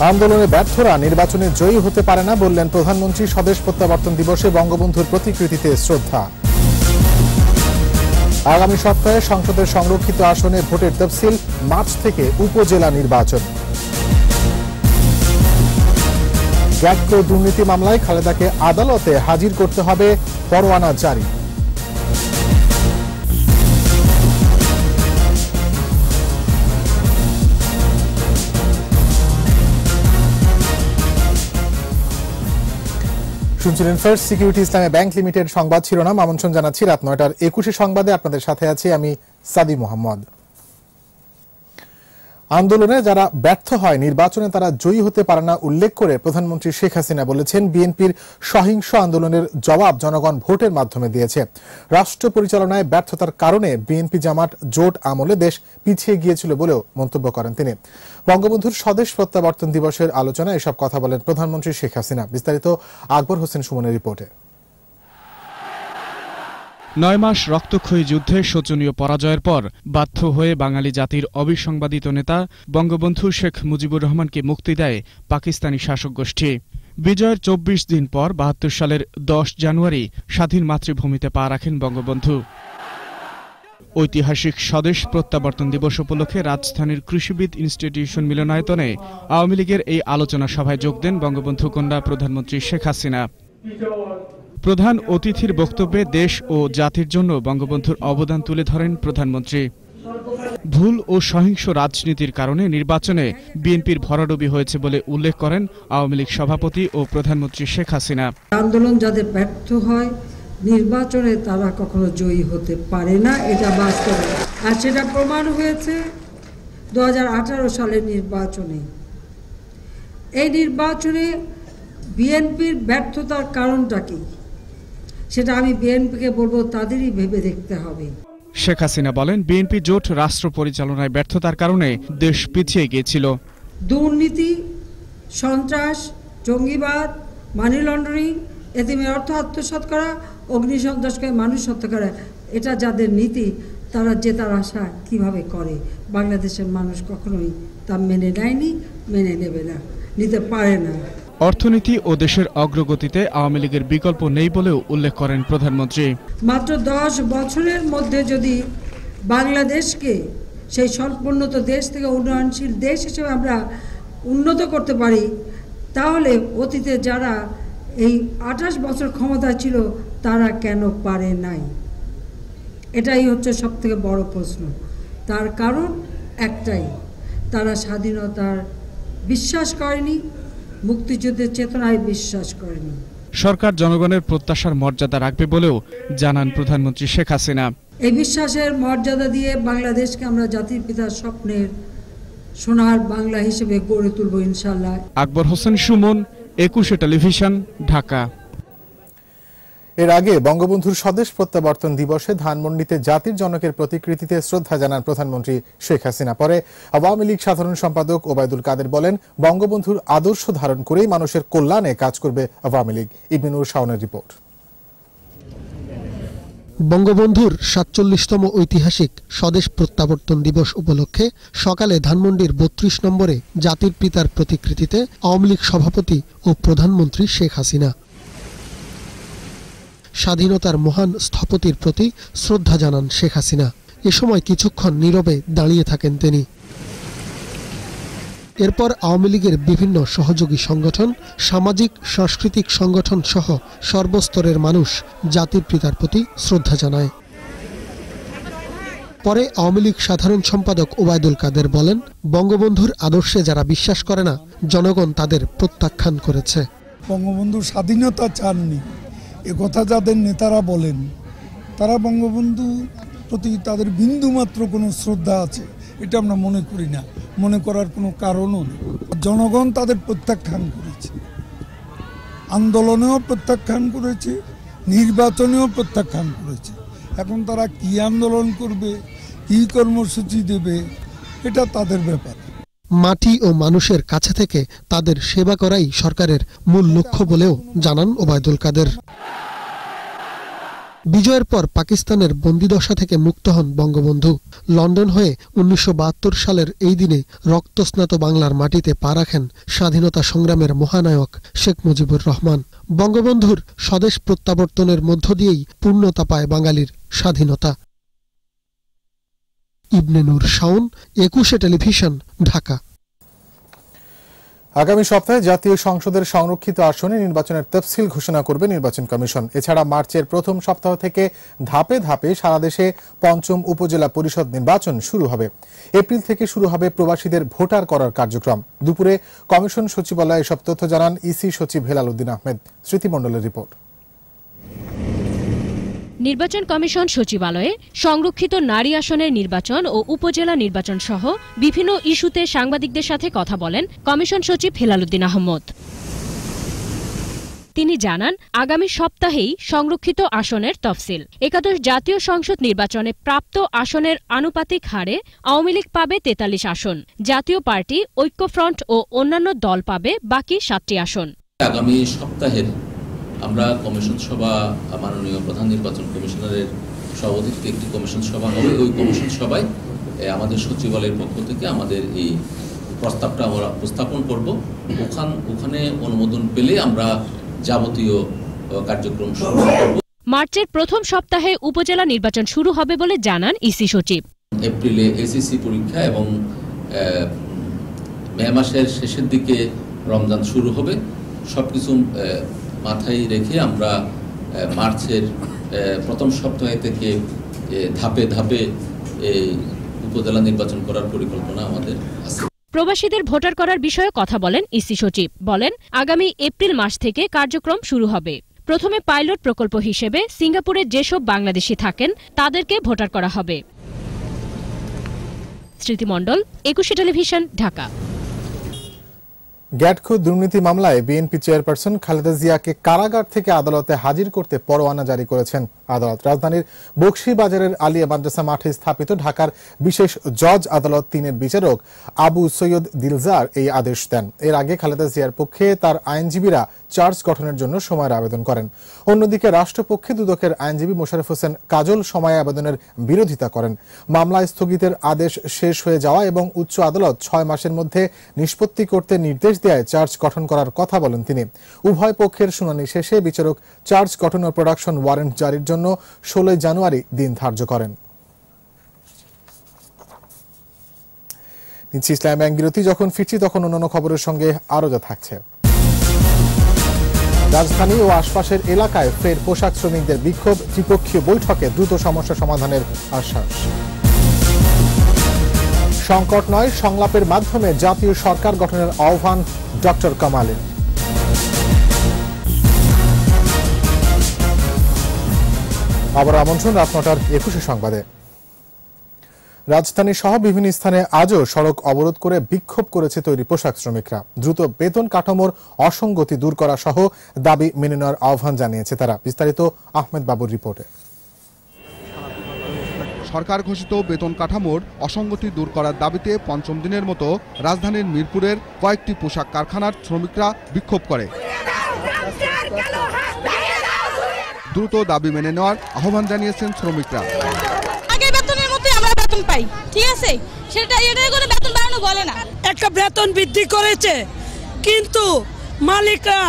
আন্দোলনে ব্যর্থরা নির্বাচনে জয়ী হতে পারে না বললেন প্রধানমন্ত্রী স্বদেশ প্রত্যাবর্তন দিবসে বঙ্গবন্ধুর প্রতিকৃতিতে শ্রদ্ধা। আগামী সপ্তাহে সংসদের সংরক্ষিত আসনে ভোটের তফসিল মার্চ থেকে উপজেলা নির্বাচন। গ্যাটকো দুর্নীতি মামলায় খালেদাকে আদালতে হাজির করতে হবে পরোয়ানা জারি। শুনছিলেন first security Islami bank limited সংবাদ শিরোনাম। আমন্ত্রণ জানাচ্ছি রাত নয়টার একুশে সংবাদে। আপনাদের সাথে আছি আমি সাদি মোহাম্মদ। আন্দোলনে যারা ব্যর্থ হয়, নির্বাচনে তারা জয়ী হতে পারে না উল্লেখ করে প্রধানমন্ত্রী শেখ হাসিনা বলেছেন, বিএনপির সহিংস আন্দোলনের জবাব জনগণ ভোটের মাধ্যমে দিয়েছে। রাষ্ট্র পরিচালনায় ব্যর্থতার কারণে বিএনপি জামাত জোট আমলে দেশ পিছিয়ে গিয়েছিল বলেও মন্তব্য করেন তিনি। বঙ্গবন্ধুর স্বদেশ প্রত্যাবর্তন দিবসের আলোচনায় এসব কথা বলেন প্রধানমন্ত্রী শেখ হাসিনা। বিস্তারিত আকবর হোসেন সুমনের রিপোর্টে। নয় মাস রক্তক্ষয়ী যুদ্ধে শোচনীয় পরাজয়ের পর বাধ্য হয়ে বাঙালি জাতির অবিসংবাদিত নেতা বঙ্গবন্ধু শেখ মুজিবুর রহমানকে মুক্তি দেয় পাকিস্তানি শাসক গোষ্ঠী। বিজয়ের চব্বিশ দিন পর বাহাত্তর সালের দশ জানুয়ারি স্বাধীন মাতৃভূমিতে পা রাখেন বঙ্গবন্ধু। ঐতিহাসিক স্বদেশ প্রত্যাবর্তন দিবস উপলক্ষে রাজধানীর কৃষিবিদ ইনস্টিটিউশন মিলনায়তনে আওয়ামী লীগের এই আলোচনা সভায় যোগ দেন বঙ্গবন্ধু কন্যা প্রধানমন্ত্রী শেখ হাসিনা। প্রধান অতিথির বক্তব্যে দেশ ও জাতির জন্য বঙ্গবন্ধুর অবদান তুলে ধরেন প্রধানমন্ত্রী। ভুল ও সহিংস রাজনীতির কারণে নির্বাচনে বিএনপির ভরাডুবি হয়েছে বলে উল্লেখ করেন আওয়ামী লীগ সভাপতি ও প্রধানমন্ত্রী শেখ হাসিনা। আন্দোলন যাদের ব্যর্থ হয়, নির্বাচনে তারা কখনো জয়ী হতে পারে না, এটা বাস্তব। আর সেটা প্রমাণ হয়েছে দু হাজার আঠারো সালের নির্বাচনে। এই নির্বাচনে বিএনপির ব্যর্থতার কারণটা কি? সেটা আমি বিএনপিকে বলব তাদেরই ভেবে দেখতে হবে। শেখ হাসিনা বলেন বিএনপি জোট রাষ্ট্র পরিচালনায় ব্যর্থতার কারণে দেশ পিছিয়ে গিয়েছিল। দুর্নীতি সন্ত্রাস জঙ্গিবাদ মানি লন্ডারিং এতিমের অর্থ আত্মসাৎ করা অগ্নিসন্ত্রাসকে মানুষ হত্যা করা এটা যাদের নীতি তারা জেতার আশা কীভাবে করে? বাংলাদেশের মানুষ কখনোই তা মেনে নেয়নি মেনে নেবে না নিতে পারে না। অর্থনীতি ও দেশের অগ্রগতিতে আওয়ামী লীগের বিকল্প নেই বলেও উল্লেখ করেন প্রধানমন্ত্রী। মাত্র দশ বছরের মধ্যে যদি বাংলাদেশকে সেই স্বল্পোন্নত দেশ থেকে উন্নয়নশীল দেশ হিসেবে আমরা উন্নত করতে পারি, তাহলে অতীতে যারা এই আঠাশ বছর ক্ষমতা ছিল, তারা কেন পারে নাই? এটাই হচ্ছে সব থেকে বড় প্রশ্ন। তার কারণ একটাই, তারা স্বাধীনতার বিশ্বাস করেনি মুক্তিযুদ্ধের চেতনায় বিশ্বাস করেন। সরকার জনগণের প্রত্যাশার মর্যাদা রাখবে বলেও জানান প্রধানমন্ত্রী শেখ হাসিনা। এই বিশ্বাসের মর্যাদা দিয়ে বাংলাদেশকে আমরা জাতির পিতার স্বপ্নের সোনার বাংলা হিসেবে গড়ে তুলব ইনশাল্লাহ আকবর হোসেন সুমন একুশে টেলিভিশন ঢাকা। এর আগে বঙ্গবন্ধুর স্বদেশ প্রত্যাবর্তন দিবসে ধানমন্ডিতে জাতির জনকের প্রতিকৃতিতে শ্রদ্ধা জানান প্রধানমন্ত্রী শেখ হাসিনা। পরে আওয়ামী লীগ সাধারণ সম্পাদক ওবায়দুল কাদের বলেন, বঙ্গবন্ধুর আদর্শ ধারণ করেই মানুষের কল্যাণে কাজ করবে আওয়ামী লীগ। ইবনুর শাওনের রিপোর্ট। বঙ্গবন্ধুর সাতচল্লিশতম ঐতিহাসিক স্বদেশ প্রত্যাবর্তন দিবস উপলক্ষে সকালে ধানমন্ডির বত্রিশ নম্বরে জাতির পিতার প্রতিকৃতিতে আওয়ামী লীগ সভাপতি ও প্রধানমন্ত্রী শেখ হাসিনা। স্বাধীনতার মহান স্থপতির প্রতি শ্রদ্ধা জানান শেখ হাসিনা। এ সময় কিছুক্ষণ নীরবে দাঁড়িয়ে থাকেন তিনি। এরপর আওয়ামী লীগের বিভিন্ন সহযোগী সংগঠন, সামাজিক, সাংস্কৃতিক সংগঠন সহ সর্বস্তরের মানুষ জাতির পিতার প্রতি শ্রদ্ধা জানায়। পরে আওয়ামী লীগ সাধারণ সম্পাদক ওবায়দুল কাদের বলেন, বঙ্গবন্ধুর আদর্শে যারা বিশ্বাস করে না, জনগণ তাদের প্রত্যাখ্যান করেছে। বঙ্গবন্ধু স্বাধীনতা চাননি। কথা যাদের নেতারা বলেন, তারা বঙ্গবন্ধু প্রতি তাদের বিন্দুমাত্র কোনো শ্রদ্ধা আছে, এটা আমরা মনে করি না। মনে করার কোনো কারণও নেই। জনগণ তাদের প্রত্যাখ্যান করেছে। আন্দোলনেও প্রত্যাখ্যান করেছে, নির্বাচনেও প্রত্যাখ্যান করেছে। এখন তারা কি আন্দোলন করবে, কি কর্মসূচি দেবে, এটা তাদের ব্যাপার। মাটি ও মানুষের কাছে থেকে তাদের সেবা করাই সরকারের মূল লক্ষ্য বলেও জানান ওবায়দুল কাদের। বিজয়ের পর পাকিস্তানের বন্দিদশা থেকে মুক্ত হন বঙ্গবন্ধু। লন্ডন হয়ে উনিশশো বাহাত্তর সালের এই দিনে রক্তস্নাত বাংলার মাটিতে পা রাখেন স্বাধীনতা সংগ্রামের মহানায়ক শেখ মুজিবুর রহমান। বঙ্গবন্ধুর স্বদেশ প্রত্যাবর্তনের মধ্য দিয়েই পূর্ণতা পায় বাঙালির স্বাধীনতা। ইবনে নূর শাওন, একুশে টেলিভিশন, ঢাকা। আগামী সপ্তাহে জাতীয় সংসদের সংরক্ষিত আসনে নির্বাচনের তফসিল ঘোষণা করবে নির্বাচন কমিশন। এছাড়া মার্চের প্রথম সপ্তাহ থেকে ধাপে ধাপে সারা দেশে পঞ্চম উপজেলা পরিষদ নির্বাচন শুরু হবে। এপ্রিল থেকে শুরু হবে প্রবাসীদের ভোটার করার কার্যক্রম। দুপুরে কমিশন সচিবালয়ে এসব তথ্য জানান ইসি সচিব হেলাল উদ্দিন আহমেদ। স্মৃতিমণ্ডলের রিপোর্ট। নির্বাচন কমিশন সচিবালয়ে সংরক্ষিত নারী আসনের নির্বাচন ও উপজেলা নির্বাচন সহ বিভিন্ন ইস্যুতে সাংবাদিকদের সাথে কথা বলেন কমিশন সচিব হেলালুদ্দিন আহমদ। তিনি জানান, আগামী সপ্তাহেই সংরক্ষিত আসনের তফসিল। একাদশ জাতীয় সংসদ নির্বাচনে প্রাপ্ত আসনের আনুপাতিক হারে আওয়ামী লীগ পাবে তেতাল্লিশ আসন। জাতীয় পার্টি, ঐক্যফ্রন্ট ও অন্যান্য দল পাবে বাকি সাতটি আসন। আগামী সপ্তাহের আমরা কমিশন সভা মাননীয় প্রধান নির্বাচন কমিশনারের সভাপতিত্বে একটি কমিশন সভা হবে। ওই কমিশন সভায় আমাদের সচিবালয়ের পক্ষ থেকে আমাদের এই প্রস্তাবটা আমরা উপস্থাপন করব। ওখান ওখানে অনুমোদন পেলে আমরা যাবতীয় কার্যক্রম শুরু করব। মার্চের প্রথম সপ্তাহে উপজেলা নির্বাচন শুরু হবে বলে জানান ইসি সচিব। এপ্রিলে এসএসসি পরীক্ষা এবং মে মাসের শেষের দিকে রমজান শুরু হবে। সব কিছু মাথায় রেখে আমরা মার্চের প্রথম সপ্তাহ থেকে ধাপে ধাপে উপজেলা নির্বাচন করার পরিকল্পনা আমাদের আছে। প্রবাসীদের ভোটার করার বিষয়ে কথা বলেন ইসি সচিব। বলেন, আগামী এপ্রিল মাস থেকে কার্যক্রম শুরু হবে। প্রথমে পাইলট প্রকল্প হিসেবে সিঙ্গাপুরে যেসব বাংলাদেশি থাকেন, তাদেরকে ভোটার করা হবে। স্মৃতিমণ্ডল, একুশে টেলিভিশন, ঢাকা। গ্যাটকো দুর্নীতি মামলায় বিএনপি চেয়ারপারসন খালেদা জিয়াকে কারাগার থেকে আদালতে হাজির করতে পরোয়ানা জারি করেছেন। আদালত। রাজধানীর বকশীবাজারের আলিয়া মাদ্রাসা মাঠে স্থাপিত ঢাকার বিশেষ জজ আদালত তিনের বিচারক আবু সৈয়দ দিলজার এই আদেশ দেন। এর আগে খালেদা জিয়ার পক্ষে তার আইনজীবীরা চার্জ গঠনের জন্য সময়ের আবেদন করেন। অন্যদিকে রাষ্ট্রপক্ষে দুদকের আইনজীবী মোশারফ হোসেন কাজল সময় আবেদনের বিরোধিতা করেন। মামলা স্থগিতের আদেশ শেষ হয়ে যাওয়া এবং উচ্চ আদালত ছয় মাসের মধ্যে নিষ্পত্তি করতে নির্দেশ দেয় চার্জ গঠন করার কথা বলেন তিনি। উভয় পক্ষের শুনানি শেষে বিচারক চার্জ গঠন ও প্রোডাকশন ওয়ারেন্ট জারির জন্য ষোলোই জানুয়ারি দিন ধার্য করেন। নিচ্ছি ইসলাম ব্যাংক বিরতি যখন ফিরছি, তখন অন্যান্য খবরের সঙ্গে আরও যা থাকছে। রাজধানী ও আশপাশের এলাকায় ফের পোশাক শ্রমিকদের বিক্ষোভ, ত্রিপক্ষীয় বৈঠকে দ্রুত সমস্যা সমাধানের আশ্বাস। সংকট নয়, সংলাপের মাধ্যমে জাতীয় সরকার গঠনের আহ্বান ডক্টর কামালের। আবার আমন্ত্রণ রাত নটার একুশে সংবাদে। রাজধানী সহ বিভিন্ন স্থানে আজও সড়ক অবরোধ করে বিক্ষোভ করেছে তৈরি পোশাক শ্রমিকরা। দ্রুত বেতন কাঠামোর অসঙ্গতি দূর করা সহ দাবি মেনে নেওয়ার আহ্বান জানিয়েছে তারা। বিস্তারিত আহমেদ বাবুর রিপোর্টে। সরকার ঘোষিত বেতন কাঠামোর অসঙ্গতি দূর করার দাবিতে পঞ্চম দিনের মতো রাজধানীর মিরপুরের কয়েকটি পোশাক কারখানার শ্রমিকরা বিক্ষোভ করে। দ্রুত দাবি মেনে নেওয়ার আহ্বান জানিয়েছেন শ্রমিকরা। আগের বেতনের মধ্যে আমরা বেতন পাই ঠিক আছে? সেটা এটাই কোনো বেতন বাড়ানো বলে না। একটা বেতন বৃদ্ধি করেছে কিন্তু মালিকরা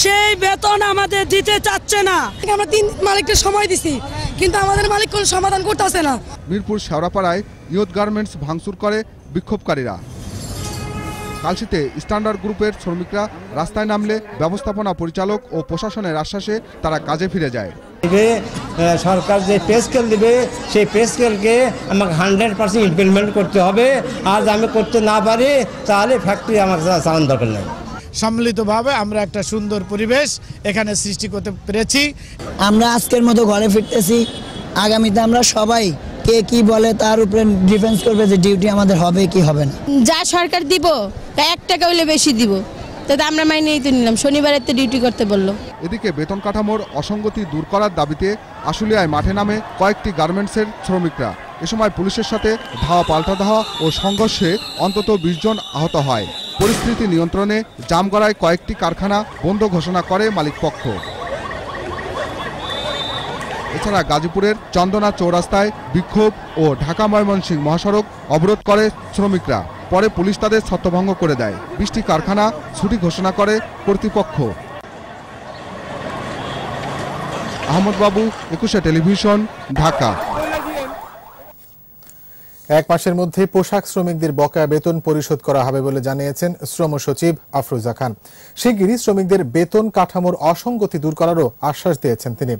সেই বেতন আমাদের দিতে চাচ্ছে না। আমরা তিন মালিককে সময় দিছি কিন্তু আমাদের মালিক কোনো সমাধান করতেছে না। মিরপুর শেওড়াপাড়ায় ইয়ত গার্মেন্টস ভাঙচুর করে বিক্ষোভকারীরা। কালশিতে স্ট্যান্ডার্ড গ্রুপের শ্রমিকরা রাস্তায় নামলে ব্যবস্থাপনা পরিচালক ও প্রশাসনের আশ্বাসে তারা কাজে ফিরে যায়। সরকার যে পে স্কেল দেবে সেই পে স্কেলকে আমাকে হান্ড্রেড পার্সেন্ট ইমপ্লিমেন্ট করতে হবে। আজ আমি করতে না পারি তাহলে ফ্যাক্টরি আমার চালান দরকার নেই। সম্মিলিতভাবে আমরা একটা সুন্দর পরিবেশ এখানে সৃষ্টি করতে পেরেছি। আমরা আজকের মতো ঘরে ফিরতেছি। আগামীতে আমরা সবাই কে কি বলে তার উপরে ডিফেন্স করবে যে ডিউটি আমাদের হবে কি হবে না। যা সরকার দিব তা এক টাকা হইলে বেশি দিব। তাতে আমরা মাইনেই তো নিলাম। শনিবারের তো ডিউটি করতে বলল। এদিকে বেতন কাঠামোর অসঙ্গতি দূর করার দাবিতে আশুলিয়ায় মাঠে নামে কয়েকটি গার্মেন্টসের শ্রমিকরা। এ সময় পুলিশের সাথে ধাওয়া পাল্টা ধাওয়া ও সংঘর্ষে অন্তত বিশ জন আহত হয়। পরিস্থিতি নিয়ন্ত্রণে জামগড়ায় কয়েকটি কারখানা বন্ধ ঘোষণা করে মালিকপক্ষ। এছাড়া গাজীপুরের চন্দনা চৌরাস্তায় বিক্ষোভ ও ঢাকা ময়মনসিংহ মহাসড়ক অবরোধ করে শ্রমিকরা। পরে পুলিশ তাদের ছত্রভঙ্গ করে দেয়। বৃষ্টি কারখানা ছুটি ঘোষণা করে কর্তৃপক্ষ। আহমদ বাবু একুশে টেলিভিশন, ঢাকা। এক মাসের মধ্যে পোশাক শ্রমিকদের বকেয়া বেতন পরিশোধ করা হবে বলে জানিয়েছেন শ্রম সচিব আফরোজা খান। শিগগিরই শ্রমিকদের বেতন কাঠামোর অসঙ্গতি দূর করারও আশ্বাস দিয়েছেন তিনি।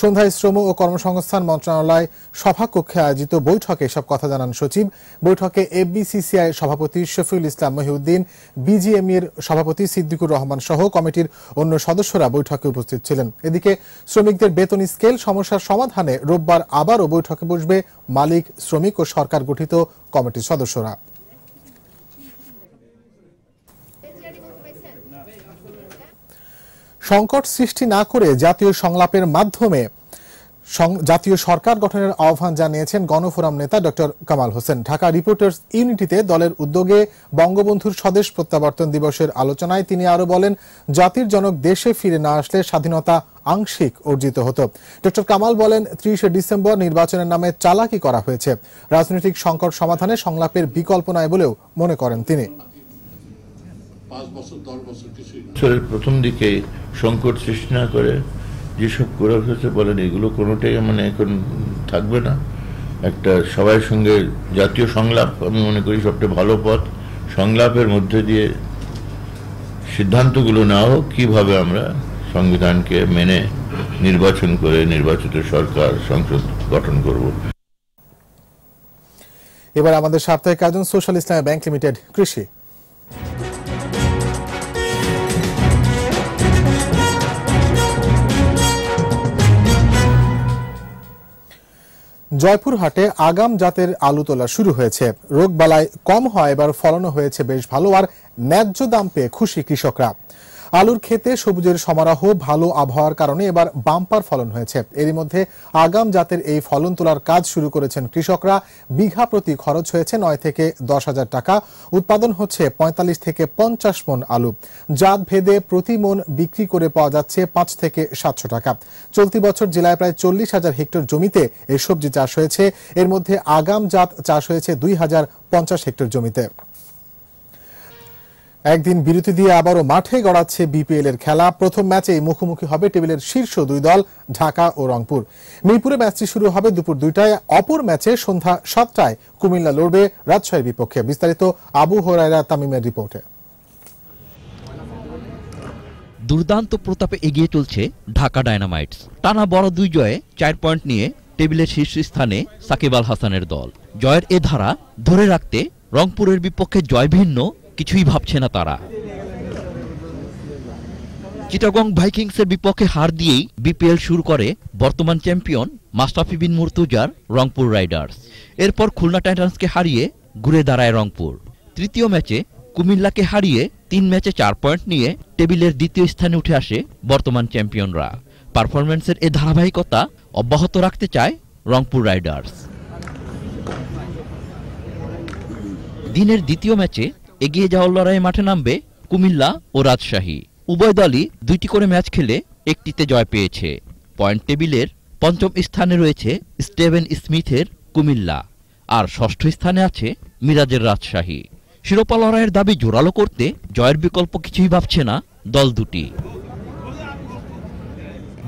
সন্ধ্যায় শ্রম ও কর্মসংস্থান মন্ত্রণালয় সভাকক্ষে আয়োজিত বৈঠকে এসব কথা জানান সচিব। বৈঠকে এফবিসিসিআই সভাপতি শফিউল ইসলাম মহিউদ্দিন বিজিএমইর সভাপতি সিদ্দিকুর রহমান সহ কমিটির অন্য সদস্যরা বৈঠকে উপস্থিত ছিলেন। এদিকে শ্রমিকদের বেতন স্কেল সমস্যার সমাধানে রোববার আবারও বৈঠকে বসবে মালিক, শ্রমিক ও সরকার গঠিত কমিটির সদস্যরা। সংকট সৃষ্টি না করে জাতীয় সংলাপের মাধ্যমে জাতীয় সরকার গঠনের আহ্বান জানিয়েছেন গণফোরাম নেতা doctor Kamal Hossain. Dhaka reporters unity দলের উদ্যোগে বঙ্গবন্ধুর স্বদেশ প্রত্যাবর্তন দিবসের আলোচনায় তিনি আরও বলেন জাতির জনক দেশে ফিরে না আসলে স্বাধীনতা আংশিক অর্জিত হতো। ডক্টর কামাল বলেন ত্রিশে ডিসেম্বর নির্বাচনের নামে চালাকি করা হয়েছে। রাজনৈতিক সংকট সমাধানে সংলাপের বিকল্প নাই বলেও মনে করেন তিনি। প্রথম দিকে সংকট সৃষ্টি না করে যেসব করা হয়েছে বলেন, এগুলো কোনোটাই মানে এখন থাকবে না। একটা সবার সঙ্গে জাতীয় সংলাপ, আমি মনে করি সবচেয়ে ভালো পথ সংলাপের মধ্যে দিয়ে সিদ্ধান্তগুলো নেওয়া হোক কীভাবে আমরা সংবিধানকে মেনে নির্বাচন করে নির্বাচিত সরকার, সংসদ গঠন করব। এবার আমাদের সাপ্তাহিক আয়োজন, সোশ্যাল ইসলামী ব্যাংক লিমিটেড, কৃষি। জয়পুরহাটে আগাম জাতের আলু তোলা শুরু হয়েছে। রোগবালাই কম হয় এবার ফলনও হয়েছে বেশ ভালো আর ন্যায্য দাম পেয়ে খুশি কৃষকরা। আলুর ক্ষেতে সবুজের সমারোহ, ভালো আবহাওয়ার কারণে এবার বাম্পার ফলন হয়েছে। এরই মধ্যে আগাম জাতের এই ফলন তোলার কাজ শুরু করেছেন কৃষকরা। বিঘা প্রতি খরচ হয়েছে নয় থেকে দশ হাজার টাকা। উৎপাদন হচ্ছে পঁয়তাল্লিশ থেকে পঞ্চাশ মন আলু। জাত ভেদে প্রতি মন বিক্রি করে পাওয়া যাচ্ছে পাঁচ থেকে সাতশো টাকা। চলতি বছর জেলায় প্রায় চল্লিশ হাজার হেক্টর জমিতে এই সবজি চাষ হয়েছে। এর মধ্যে আগাম জাত চাষ হয়েছে দুই হাজার পঞ্চাশ হেক্টর জমিতে। একদিন বিরতি দিয়ে আবারও মাঠে গড়াচ্ছে বিপিএল এর খেলা। প্রথম ম্যাচেই মুখোমুখি হবে টেবিলের শীর্ষ দুই দল, ঢাকা ও রংপুর। মিরপুরে ম্যাচটি শুরু হবে দুপুর দুইটায়, অপর ম্যাচে সন্ধ্যা সাতটায় কুমিল্লা লড়বে রাজশাহীর বিপক্ষে। বিস্তারিত আবু হরাইরা তামিমের রিপোর্টে। দুর্দান্ত প্রতাপে এগিয়ে চলছে ঢাকা ডায়নামাইটস। টানা বড় দুই জয়ে চার পয়েন্ট নিয়ে টেবিলের শীর্ষস্থানে সাকিব আল হাসানের দল। জয়ের এ ধারা ধরে রাখতে রংপুরের বিপক্ষে জয় ভিন্ন কিছুই ভাবছে না তারা। চিটাগং ভাইকিংসের বিপক্ষে হার দিয়েই বিপিএল শুরু করে বর্তমান চ্যাম্পিয়ন মাস্টাফি বিন মুর্তুজার রংপুর রাইডার্স। এরপর খুলনা টাইটান্সকে হারিয়ে ঘুরে দাঁড়ায় রংপুর। তৃতীয় ম্যাচে কুমিল্লাকে হারিয়ে তিন ম্যাচে চার পয়েন্ট নিয়ে টেবিলের দ্বিতীয় স্থানে উঠে আসে বর্তমান চ্যাম্পিয়নরা। পারফরম্যান্সের এ ধারাবাহিকতা অব্যাহত রাখতে চায় রংপুর রাইডার্স। দিনের দ্বিতীয় ম্যাচে এগিয়ে যাওয়ার লড়াইয়ে মাঠে নামবে কুমিল্লা ও রাজশাহী। উভয় দলই দুইটি করে ম্যাচ খেলে একটিতে জয় পেয়েছে। পয়েন্ট টেবিলের পঞ্চম স্থানে রয়েছে স্টেভেন স্মিথের কুমিল্লা আর ষষ্ঠ স্থানে আছে মিরাজের রাজশাহী। শিরোপা লড়াইয়ের দাবি জোরালো করতে জয়ের বিকল্প কিছুই ভাবছে না দল দুটি।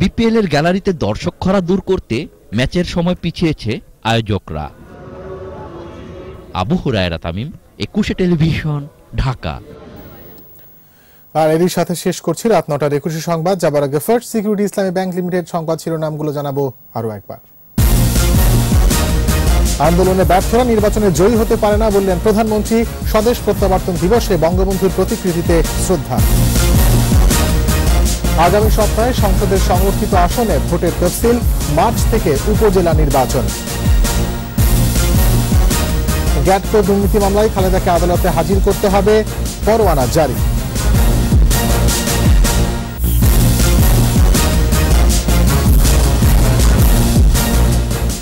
বিপিএল এর গ্যালারিতে দর্শক খরা দূর করতে ম্যাচের সময় পিছিয়েছে আয়োজকরা। আবু হুরায়রা তামিম একুশে টেলিভিশন, ঢাকা। আর এরই সাথে শেষ করছি রাত নটার একুশে সংবাদ। যাবার আগে first security Islami bank limited সংবাদ শিরোনামগুলো জানাব আরও একবার। আন্দোলনে ব্যর্থরা নির্বাচনে জয়ী হতে পারে না বললেন প্রধানমন্ত্রী। স্বদেশ প্রত্যাবর্তন দিবসে বঙ্গবন্ধুর প্রতিকৃতিতে শ্রদ্ধা। আগামী সপ্তাহে সংসদের সংরক্ষিত আসনে ভোটের তফসিল, মার্চ থেকে উপজেলা নির্বাচন। গ্যাটকো দুর্নীতি মামলায় খালেদাকে আদালতে হাজির করতে হবে, পরোয়ানা জারি।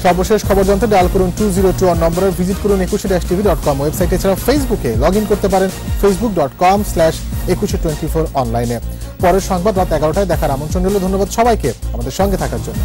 সর্বশেষ খবর জানতে ডায়াল করুন টু জিরো টু ওয়ান নম্বরে, ভিজিট করুন একুশে ড্যাশ টিভি ডট কম ওয়েবসাইটে এছাড়া ফেসবুকে লগ ইন করতে পারেন Facebook dot com slash Ekushe twenty four অনলাইনে পরের সংবাদ রাত এগারোটায় দেখার আমন্ত্রণ রইল, ধন্যবাদ সবাইকে আমাদের সঙ্গে থাকার জন্য।